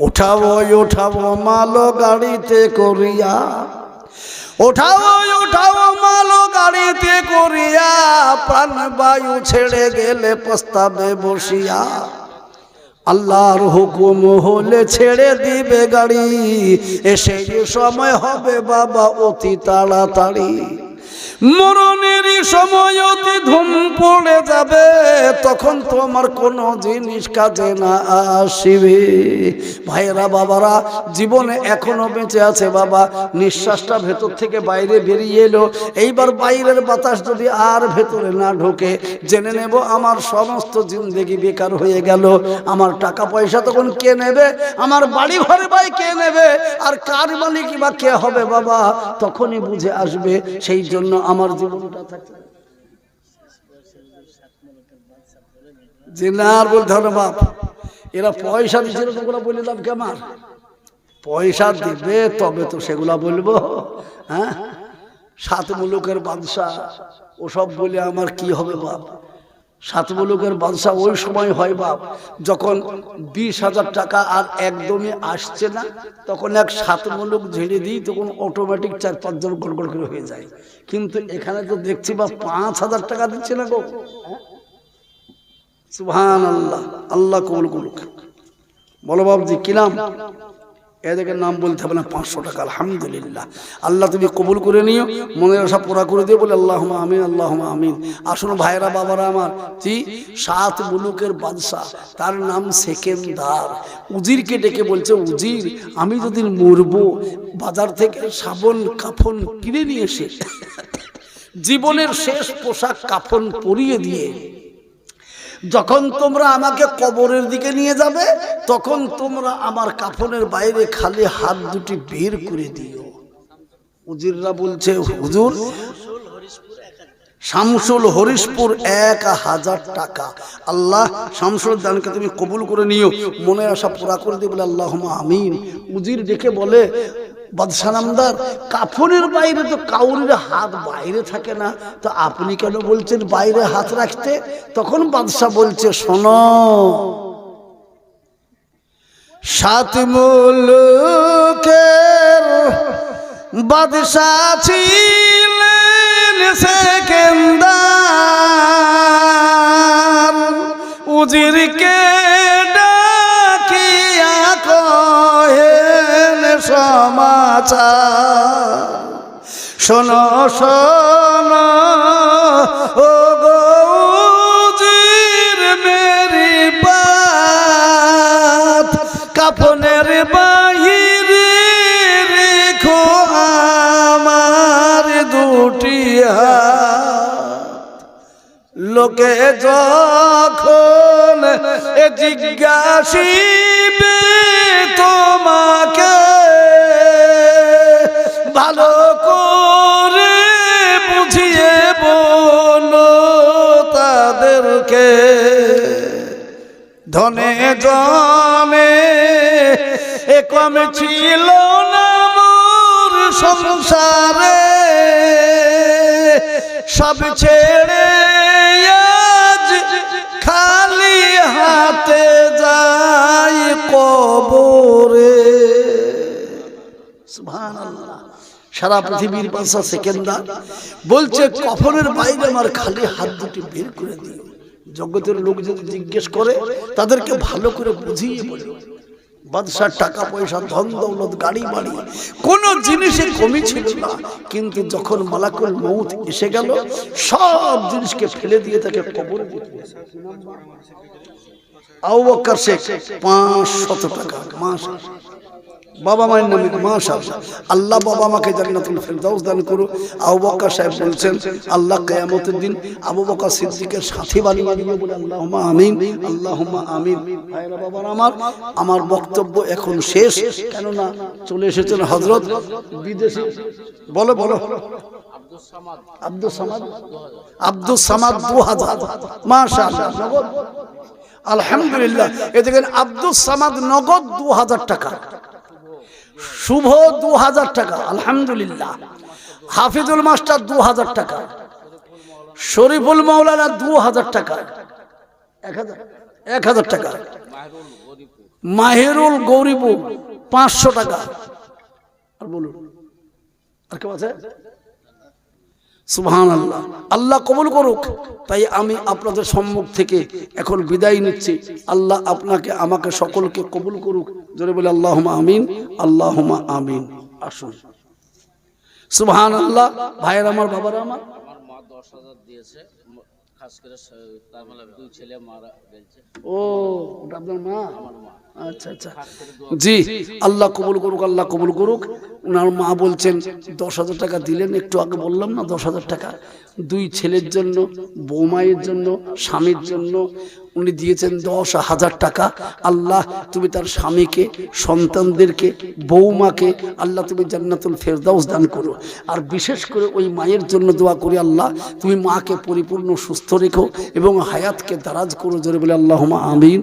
ওঠাবো ওঠাবো মালো গাড়িতে করিয়া। ওঠাবো ওঠাবো মালো গাড়িতে করিয়া, প্রাণ বায়ু ছেড়ে গেলে প্রস্তাবে বসিয়া। আল্লাহর হুকুম হলে ছেড়ে দিবে গাড়ি এসে সময় হবে বাবা অতি তাড়াতাড়ি। মরণের সময় অতি ধুম পড়ে যাবে, তখন তোমার কোনো জিনিস কাজে না আসিবে। ভাইয়েরা, বাবারা, জীবনে এখনও বেঁচে আছে বাবা। নিঃশ্বাসটা ভেতর থেকে বাইরে বেরিয়ে এলো। এইবার বাইরের বাতাস যদি আর ভেতরে না ঢোকে, জেনে নেব আমার সমস্ত জিন্দগি বেকার হয়ে গেল। আমার টাকা পয়সা তখন কে নেবে? আমার বাড়ি ঘরে ভাই কে নেবে? আর কার মালিক বা কে হবে বাবা? তখনই বুঝে আসবে, সেই জন্য আমার জীবনটা থাকে আর বলতে হবে বাপ। এরা পয়সা দিচ্ছিল তোগুলো বলে দাম কেমন পয়সা দিবে, তবে তো সেগুলা বলব। হ্যাঁ? সাত মুলুকের বাদশাহ, ওসব বলে আমার কি হবে বাপ? সাত মুলুকের বাদশাহ ওই সময় হয় বাপ, যখন বিশ হাজার টাকা আর একদমই আসছে না, তখন এক সাত মুলুক ঝেড়ে দিই, তখন অটোমেটিক চার পাঁচজন গড় করে হয়ে যায়। কিন্তু এখানে তো দেখছি বা পাঁচ হাজার টাকা দিচ্ছে না গো। সুহান আল্লাহ আল্লাহ কবুল করুক। বলো বাবজি, কি নাম? এদেরকে নাম বলতে হবে না, পাঁচশো টাকা, আলহামদুলিল্লাহ। আল্লাহ তুমি কবুল করে নিও, মনের আশা পুরা করে দিয়ে বলে আল্লাহ আমিন আল্লাহ আমিন। আসুন ভাইরা বাবারা আমার, জি, সাত মুলুকের বাদশাহ, তার নাম সেকেন্দার। উজিরকে ডেকে বলছে, উজির, আমি যদি মরবো, বাজার থেকে সাবন, কাফন কিনে নিয়ে এসে, জীবনের শেষ পোশাক, কাফন পরিয়ে দিয়ে যখন তোমরা আমাকে কবরের দিকে নিয়ে যাবে, তখন তোমরা আমার কাফনের বাইরে খালি হাত দুটি বের করে দিও। উজিররা বলছে, হুজুর, শামসুল হরিশপুর এক হাজার টাকা। আল্লাহ শামসুল দানকে তুমি কবুল করে নিও। মনে আশা পুরা করে দিও, বলে আল্লাহ আমিন। উজির ডেকে বলে বাদশাহ নামদার কাফনের বাইরে তো কাউরির হাত বাইরে থাকে না। তো আপনি কেন বলছেন বাইরে হাত রাখতে? তখন বাদশাহ বলছে, শোনো, সাত মুলুকের বাদশাহ ছিলেন সমাচার শোনো শোনো, ও গৌজির মেরি পাত, কাফনের বাহিরে রেখো আমার দুটি লোকে যখন জিজ্ঞাসিবে তোমাকে ধনে জনে এ কম ছিল না মোর সংসারে। সব ছেড়ে আজ খালি হাতে যাই কবরে। সুবহানাল্লাহ। সারা পৃথিবীর বাদশা সেকেন্দার। বলছে কফনের বাইরে আমার খালি হাত দুটি বের করে দিও। জগতের লোক যদি জিজ্ঞেস করে তাদেরকে ভালো করে বুঝিয়ে বলে। বাদশার টাকা পয়সা ধন দৌলত গাড়ি বাড়ি কোন জিনিসে কমি ছিল না। কিন্তু যখন মালাকুল মৌত এসে গেল সব জিনিসকে ফেলে দিয়ে তাকে কবর আউ বক্কর শেখ পাঁচ শত টাকা মাস বাবা মায়ের নামে মাশা আল্লাহ বাবা মাকে জান্নাতুল ফেরদাউস দান করো আবু বকর সাহেব বলছেন, আল্লাহ কিয়ামতের দিন আবু বকর সিদ্দিকের সাথী বানিয়ে দিও বলে আল্লাহুম্মা আমিন আল্লাহুম্মা আমিন। ভাইরা, বাবার আমার আমার বক্তব্য এখন শেষ। কেননা চলে এসেছেন হযরত বিদেশি। বলো বলো। আব্দুল সামাদ। আব্দুল সামাদ দু হাজার মাশাআল্লাহ, নগদ। আলহামদুলিল্লাহ। এ দেখেন আব্দুল সামাদ নগদ দু হাজার টাকা। শুভ দু হাজার টাকা, আলহামদুলিল্লাহ। হাফিজুল মাস্টার দু হাজার টাকা। শরীফুল মাওলানা দু হাজার টাকা এক হাজার টাকা। মাহেরুল গৌরীপুর পাঁচশো টাকা। আর বলুন, আর কেউ আছে? সুবহান আল্লাহ আল্লাহ কবুল করুক। তাই আমি আপনাদের সম্মুখ থেকে এখন বিদায় নিচ্ছি। আল্লাহ আপনাকে, আমাকে সকলকে কবুল করুক। জোরে বলে আল্লাহ আমিন আল্লাহ আমিন। আসুন। সুহান আল্লাহ ভাইয়ের আমার, বাবার আমার। দশ হাজার দিয়েছে। খাস করে তার মানে দুই ছেলে মারা গেছে। ও ওটা আপনার মা? আমার মা। আচ্ছা আচ্ছা। জি আল্লাহ কবুল করুক আল্লাহ কবুল করুক। ওনার মা বলছেন দশ হাজার টাকা দিলেন একটু আগে বললাম না দশ হাজার টাকা। দুই ছেলের জন্য বৌমায়ের জন্য স্বামীর জন্য উনি দিয়েছেন দশ হাজার টাকা। আল্লাহ, তুমি তার স্বামীকে, সন্তানদেরকে বৌমাকে আল্লাহ তুমি জান্নাতুল ফেরদাউস দান করো। আর বিশেষ করে ওই মায়ের জন্য দোয়া করি আল্লাহ, তুমি মাকে পরিপূর্ণ সুস্থ রেখো এবং হায়াতকে দারাজ করো জোরে বলে আল্লাহমা আমিন।